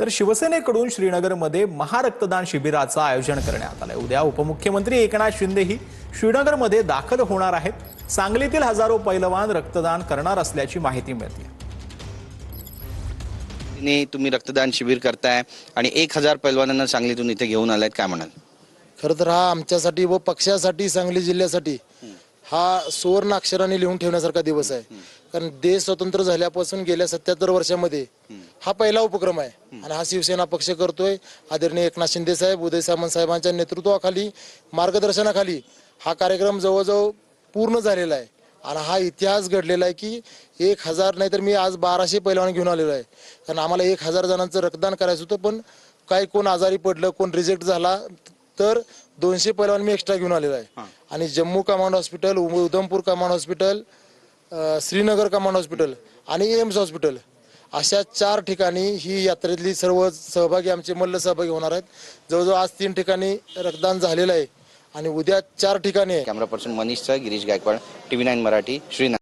तर शिवसेनेकडून श्रीनगरमध्ये महारक्तदान शिबिराचं आयोजन करण्यात आलंय. उद्या उपमुख्यमंत्री एकनाथ शिंदेही श्रीनगरमध्ये दाखल होणार आहेत. सांगलीतील हजारो पैलवान रक्तदान करणार असल्याची माहिती मिळते ने तुम्ही रक्तदान शिबिर करताय आणि एक हजार पैलवानांना सांगलीतून इथे घेऊन आलायत काय म्हणाल? खरं तर हा आमच्यासाठी व पक्षासाठी सांगली जिल्ह्यासाठी हा सुवर्ण अक्षराने लिहून ठेवण्यासारखा दिवस आहे. कारण देश स्वतंत्र झाल्यापासून गेल्या सत्याहत्तर वर्षामध्ये हा पहिला उपक्रम आहे. आणि हा शिवसेना पक्ष करतोय. आदरणीय एकनाथ शिंदे साहेब उदय सामंत साहेबांच्या नेतृत्वाखाली मार्गदर्शनाखाली हा कार्यक्रम जवळजवळ पूर्ण झालेला आहे. आणि हा इतिहास घडलेला आहे की एक हजार नाहीतर मी आज बाराशे पैलवान घेऊन आलेलो आहे. कारण आम्हाला एक हजार जणांचं रक्तदान करायचं होतं पण काय कोण आजारी पडलं कोण रिजेक्ट झाला तर दोनशे पैलवान मी एक्स्ट्रा घेऊन आलेलो आहे. आणि Jammu command hospital um- Udhampur command hospital Srinagar command hospital आणि एम्स हॉस्पिटल अशा चार ठिकाणी ही यात्रेतली सर्व सहभागी आमचे मल्ल सहभागी होणार आहेत. जवळजवळ आज तीन ठिकाणी रक्तदान झालेलं आहे. आणि उद्या चार ठिकाणी आहे. Camera person Manish Girish Gaikwad TV nine Marathi Shrinath